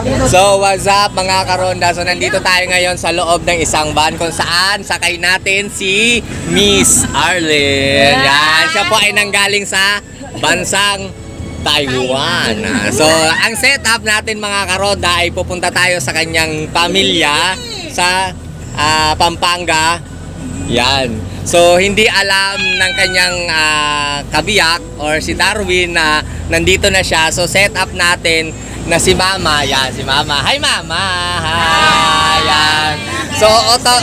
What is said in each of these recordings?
So, what's up mga karonda? So, nandito tayo ngayon sa loob ng isang van kung saan sakay natin si Miss Arlen. Yan, siya po ay nanggaling sa bansang Taiwan. So, ang setup natin mga karonda ay pupunta tayo sa kanyang pamilya sa ah, Pampanga. Yan. So, hindi alam ng kanyang ah, kabiyak or si Darwin na nandito na siya. So, set up natin na si Mama. Yan, si Mama. Hi, Mama! Hi! Yan. So, oto...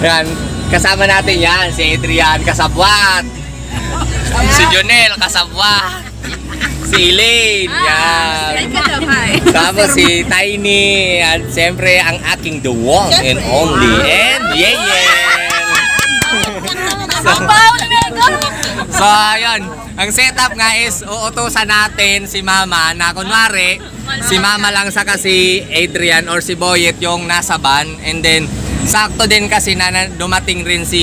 Yan. Kasama natin yan. Si Adrian Kasabwat. Si Jonel Kasabwat. Si Elaine. Yan. Tapos si Tiny at siyempre ang aking the one and only and Yeyen. So ayun, ang setup nga is uutusan natin si Mama na kunwari si Mama lang sa kasi Adrian or si Boyet yung nasa van. And then sakto din kasi na dumating rin si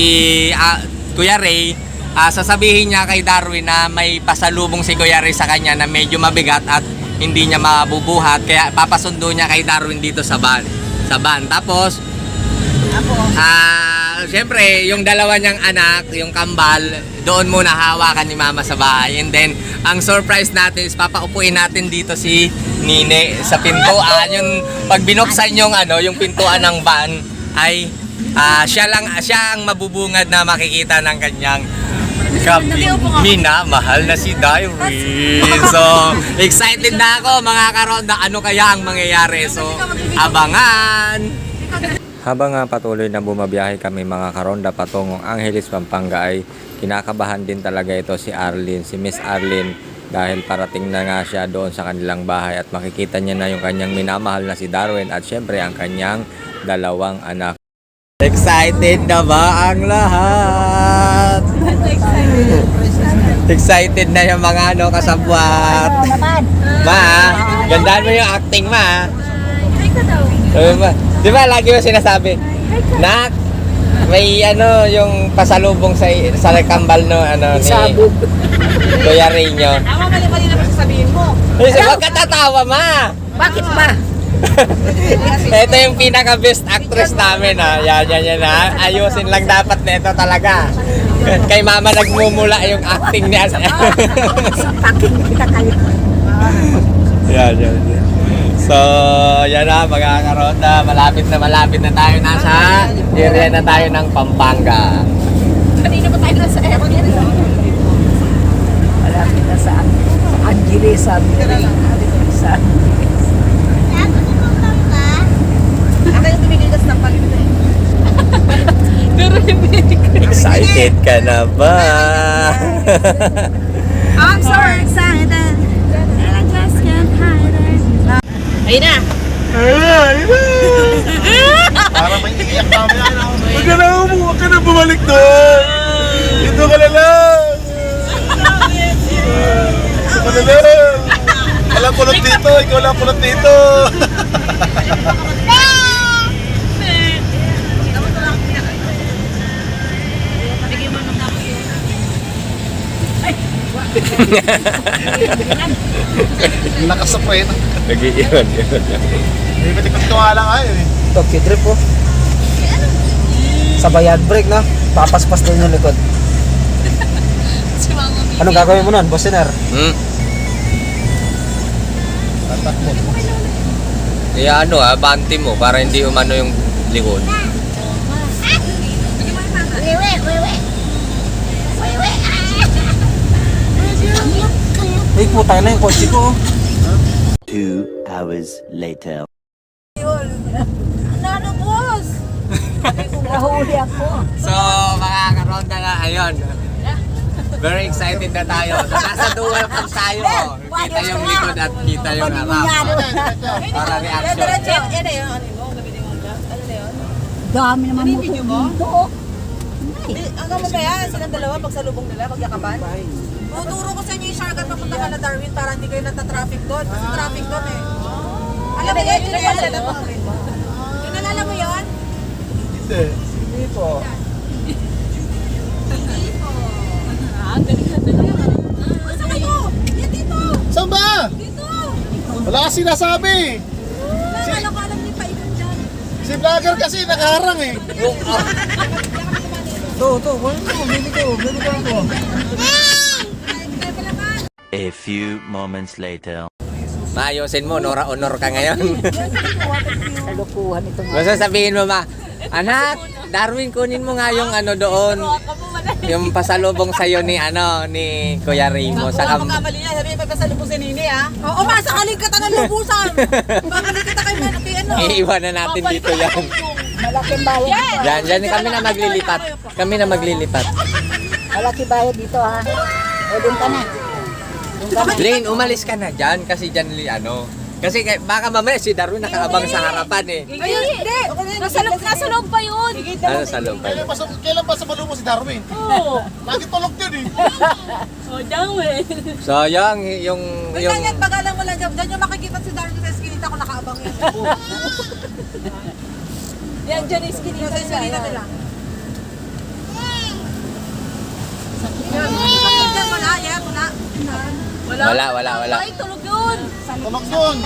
ah, Kuya Ray. Ah, sasabihin niya kay Darwin na may pasalubong si Kuya Ray sa kanya na medyo mabigat at hindi niya mabubuhat. Kaya papasundo niya kay Darwin dito sa van. Sa van. Tapos? Ah, syempre, yung dalawa niyang anak, yung kambal, doon muna hawakan ni Mama sa bahay. And then, ang surprise natin is papaupuin natin dito si Nine sa pintuan. Yung pag binuksan yung ano, yung pintuan ng van ay ah, siya lang siya ang mabubungad na makikita ng kanyang Kapi, Mina, mahal na si Diary. So, excited na ako mga karonda. Ano kaya ang mangyayari? So, abangan! Habang nga patuloy na bumabiyahe kami mga karonda patungong Angeles, Pampanga ay kinakabahan din talaga ito si Arlene, si Miss Arlene dahil parating na nga siya doon sa kanilang bahay at makikita niya na yung kanyang minamahal na si Darwin at syempre ang kanyang dalawang anak. Excited na ba ang lahat? Excited na yung mga ano kasabwat. Ma, gandaan mo yung acting ma. Sabi ba? Di ba lagi mo sinasabi, Nak, may ano yung pasalubong sa sa kambal no ano ni Kuya Ray nyo. Tama, mali-mali naman sasabihin mo. Ay, Huwag ka tatawa, ma! Bakit ba? Ito yung pinaka best actress namin ha. Yan, yan, yan ha. Ayusin lang dapat nito talaga. Kay mama nagmumula yung acting niya. Paking kita kayo. yan, yan, yan. So, yan na, mga karota. Malapit na malapit na tayo nasa area na tayo ng Pampanga. Kanina pa tayo nasa airport. Malapit na sa Angeles, sabi ko rin. Sa Ako yung tumigilas ng pagkita Excited ka na ba? I'm so excited. And I just can't hide it. Ayun na. Para may iiyak kami na. Huwag ka na umu, huwag ka na bumalik doon. Dito ka na lang. Dito ka na lang. Walang kulot dito, ikaw lang kulot dito. Nakasapay na. Nag-iwan yun. Hindi ba tikot ko nga lang kayo eh. Tokyo trip po. Sa bayad break na, papaspas doon yung likod. Anong gagawin mo nun, boss Siner? Hmm? Tatakbo. Eh ano ah, banti mo para hindi umano yung likod. Ay, putay na yung kotse ko. Two hours later. Ano, boss? Nahuli ako. So, mga karonda na, ayun. Very excited na tayo. So, nasa dual cam tayo. Kita yung likod at kita yung harap. Para reaction. Na yun. Ano yun? Mo? Ano yun? Dami naman mo Video mo? Eh, Hanggang mamaya, silang dalawa, pagsalubong nila, pagyakapan. Tuturo ko sa inyo yung shortcut papunta ka na Darwin para hindi kayo nata-traffic doon. Kasi traffic doon eh. Alam mo yun, yun na yun. Yun nalala mo yun? Hindi. Hindi po. Saan kayo? Yan dito! Saan ba? Dito! Wala ka sinasabi. Si vlogger kasi nakaharang eh. Yung, ah, Ito, ito. Wala ko. Bili ko. Bili ko ako. A few moments later. maayusin mo, honor-honor ka ngayon. Kalukuhan ito nga. Basta sabihin mo ma, anak, Darwin, kunin mo nga yung ano doon. Yung pasalubong sa'yo ni ano ni Kuya Rimo sa Kung magkamali niya, sabihin pa sa lubos si Nini ah. Oo, ma, sakaling ka taga lubusan. Bakaling kita kay Manaki, ano? Iiwanan natin dito yan. Malaking bayad. Yan, yan kami na maglilipat. Kami na maglilipat. Malaki bayad dito ha. O doon ka na. Blaine, umalis ka na dyan kasi dyan li ano. Kasi kay- baka mamaya si Darwin nakaabang sa harapan eh. Ayun, hindi. Nasa loob, nasa loob pa yun. Ano sa loob pa Kailan sa, kailan ba sa mo si Darwin? Oo. Lagi tulog yun eh. Oh, dami. Sayang yung Wait yung lang yan, pagalan mo lang dyan. Dyan yung makikita si Darwin sa eskinita ko nakaabang yan. yan, dyan yung eskinita Sa eskinita nila. Yan, wala, yan, wala. Wala wala wala. Ay, tulog yun. Tulog sa vlog.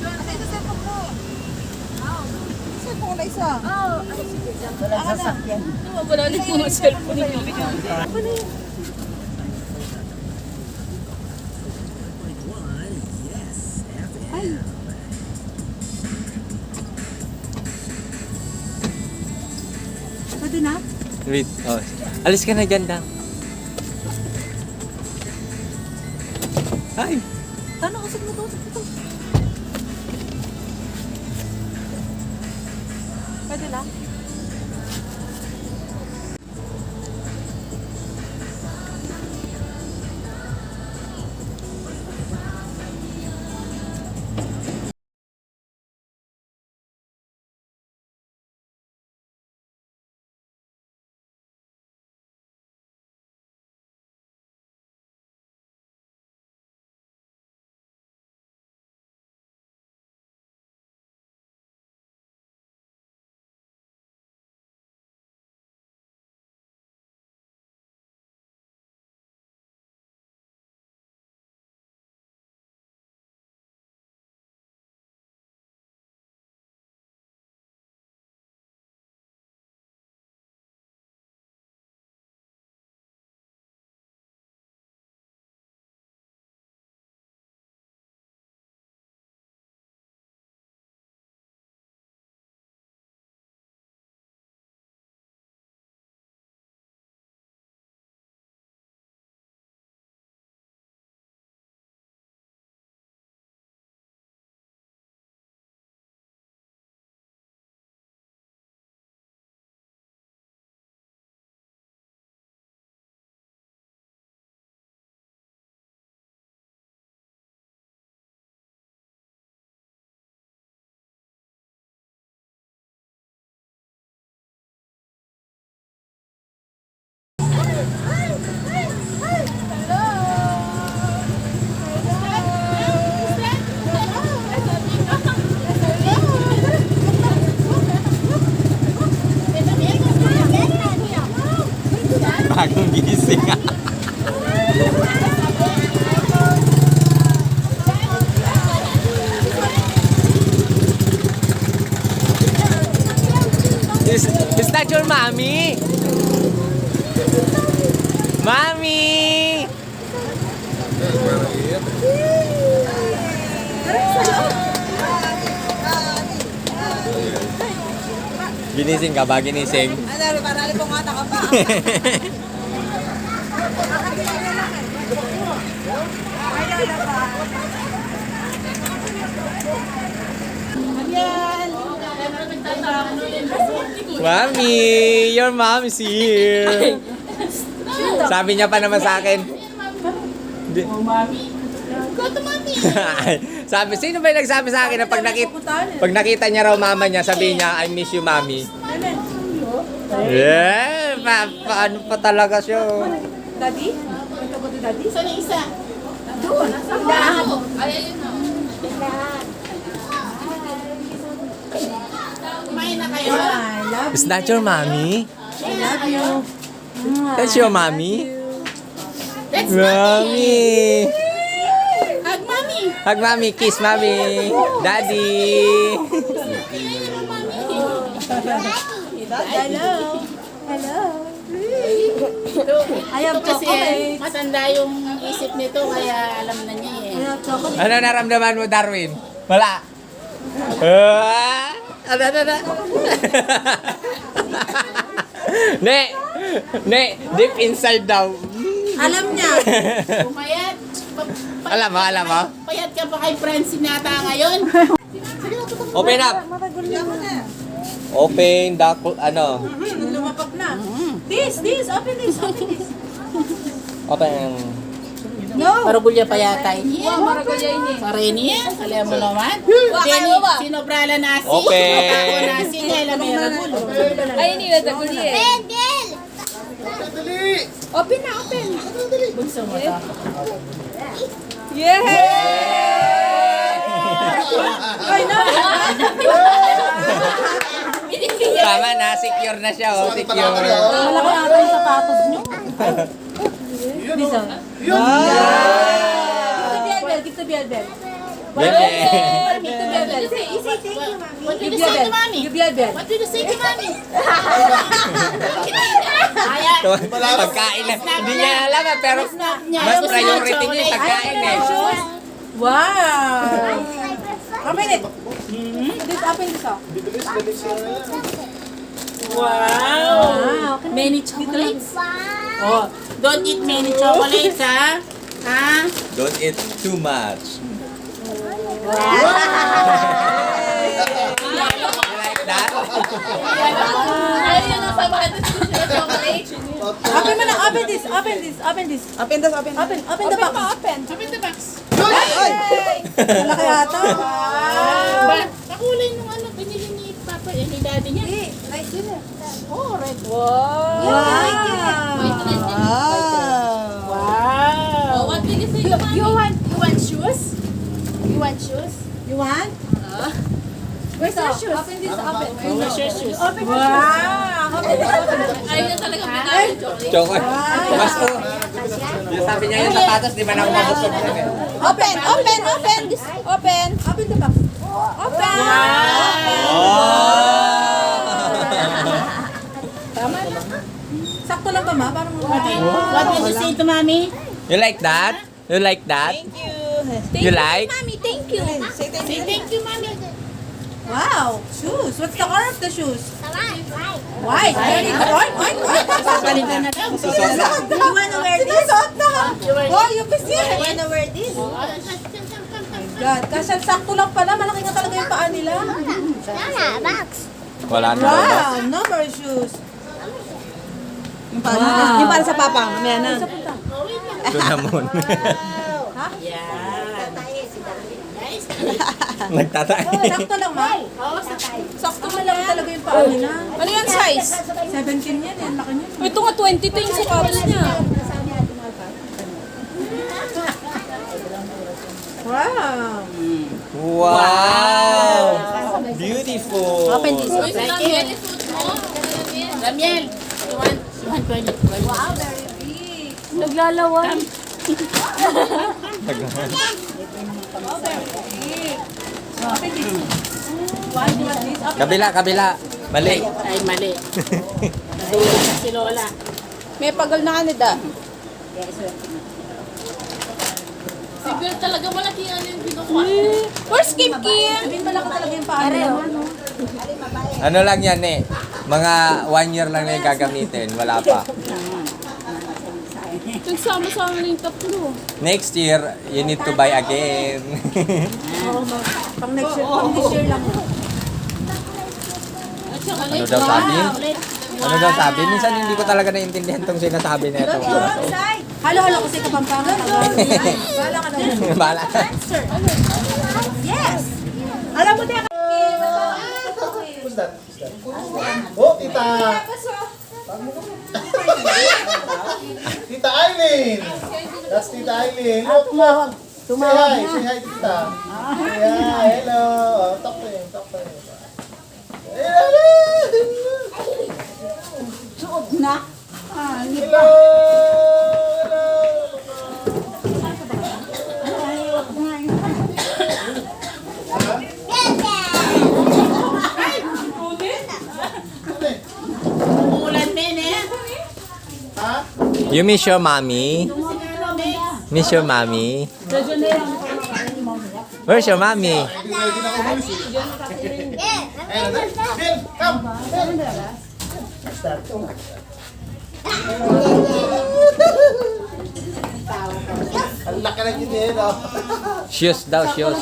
Kasi ito cellphone ko. Ko na isa. Oo. Wala sasakyan. Wala na yung mga cellphone niyo. Pwede Wait. Oh. Alis ka na dyan daw. Ay. Ano kasi mo to? Ito. Pwede mommy? Mommy! Ginising ka ba? Ginising? Ano, parali po nga ka pa. Mami, your mom is here. Sabi niya pa naman sa akin. Di- sabi, sino ba yung nagsabi sa akin na pag nakita, pag nakita niya raw mama niya, sabi niya, I miss you, mami. Yeah, pa, paano pa talaga siya? Daddy? Ito ba daddy? Saan yung isa? Is that your mommy? I love you. That's your mommy? Mami! Hug mommy. Hug mami, kiss mami. Daddy. I have Kasi chocolate. matanda yung isip nito kaya alam na niya eh. I have chocolate. Ano naramdaman mo, Darwin? Wala. Ah! Ano, ano, ano? ne, ne, deep inside daw. Alam niya. Pumayat. Alam mo, alam mo? Payat ka pa kay Francine nata ngayon. Open up. Open the, ano, Lumapag na. This, this, open this, open this. open. Marugulya pa yata ini. Wow, marugulya ini. Parini yan. Alam mo naman. Jenny, sinobrala nasi. Open. Ako nasi niya, alam mo marugul. Ay, hindi na daguli eh. Open na, open. Bunso mo to. Tama na, secure na siya, oh, secure. Wala ko yata yung sapatos nyo. This one. Give to Bielbel, give to Bielbel. Give to Bielbel. What did Give you say to Bielbel. mommy? Give Bielbel. What did you say to mommy? Kaya, Pagkain na. Hindi niya alam, ah, pero niya, mas priority niya yung pagkain eh. Wow! Open it. This, open this up. Wow! Many chocolates? Oh, don't eat many chocolates, ha? Ha? Don't eat too much. You like that? Open mo na. Open this. Open this. Open this. Open this, open Open. Open the box. Open. Open the box. Malaki yata. Ba, kakulay nung ano, Eh, ni Daddy niya. Oh, red. Wow. Wow. Wow. Oh, what did you say? You, you want you want shoes? You want shoes? You want? Where's your shoes? Open this. Open. Where's your shoes? Open your Wow. Open this. Open this. Ayaw na talaga yung chocolate. Chocolate. Mas. Yung sabi niya yung sapatos, di ba na mabusog yun eh. Open. Open. Open. Open. Open the box. Open. Sakto lang ba ma? Parang What did you say to mommy? You like that? You like that? Thank you. You like? Mommy, thank you. Say thank you, mommy. Wow. Shoes. What's the color of the shoes? White. Very good. White. White. White. Papalitan na na. You wanna wear this? Suot na. Oh, you can see. You wanna wear this? God, kasi sakto lang pala. Malaki nga talaga yung paa nila. Wala na. Wow. No more shoes. Yung para, yung para sa papa. Mamaya na. Tunamon. Nagtatay. Sakto lang, ma. Sakto na lang talaga yung paa nila. Ano yan size? 17 yan. Yan, laki niya. Ito nga 22 yung sapatos niya. Wow. Wow! Beautiful! Open this. Mo. Damiel, you want, you want toilet? Wow, very Naglalawan. Kabila, kabila. Mali. Ay, mali. Na si Lola. May pagal na kanida. Si Girl talaga malaki ano yung binukuha. Where's Kim Kim? Sabihin malaki talaga yung paa nila. no? Ano lang yan eh. Mga one year lang na yung gagamitin. Wala pa. Nagsama-sama na yung tatlo. Next year, you need to buy again. Pang next year, pang this year lang. Saka ano daw sabi? Ano daw sabi? Minsan hindi ko talaga naiintindihan tong sinasabi na ito. Halo, halo kasi kapampangan. Bala ka na. Bala. Yes! Alam mo Oh, tita! tita Eileen! That's Tita Eileen. Look, Tumawag. say Tumawag hi. na. Say hi, tita. Yeah, hello. Oh, talk to him. Talk to him. Hello! Na. Hello! Hello! You miss your mommy? Miss your mommy? Where's your mommy? Ang laki ng gini, no? Shoes daw, shoes.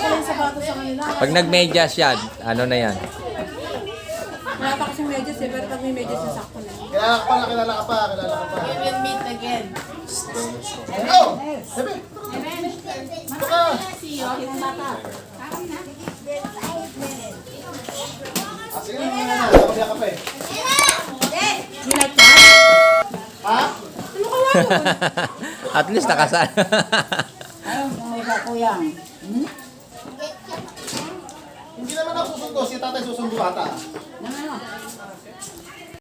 Pag nagmedyas yan, ano na yan? Kasing medyas eh, pero pag may medyas, sasakto na. Kilala ka pa, kilala ka pa, kilala ka pa. We will meet again. Oh! Sabi! Baka! See you. Yung bata. Ah, sige na, na, na. Kapag ka pa eh. Ha? At least nakasal. Hindi naman susundo, si tatay susundo ata.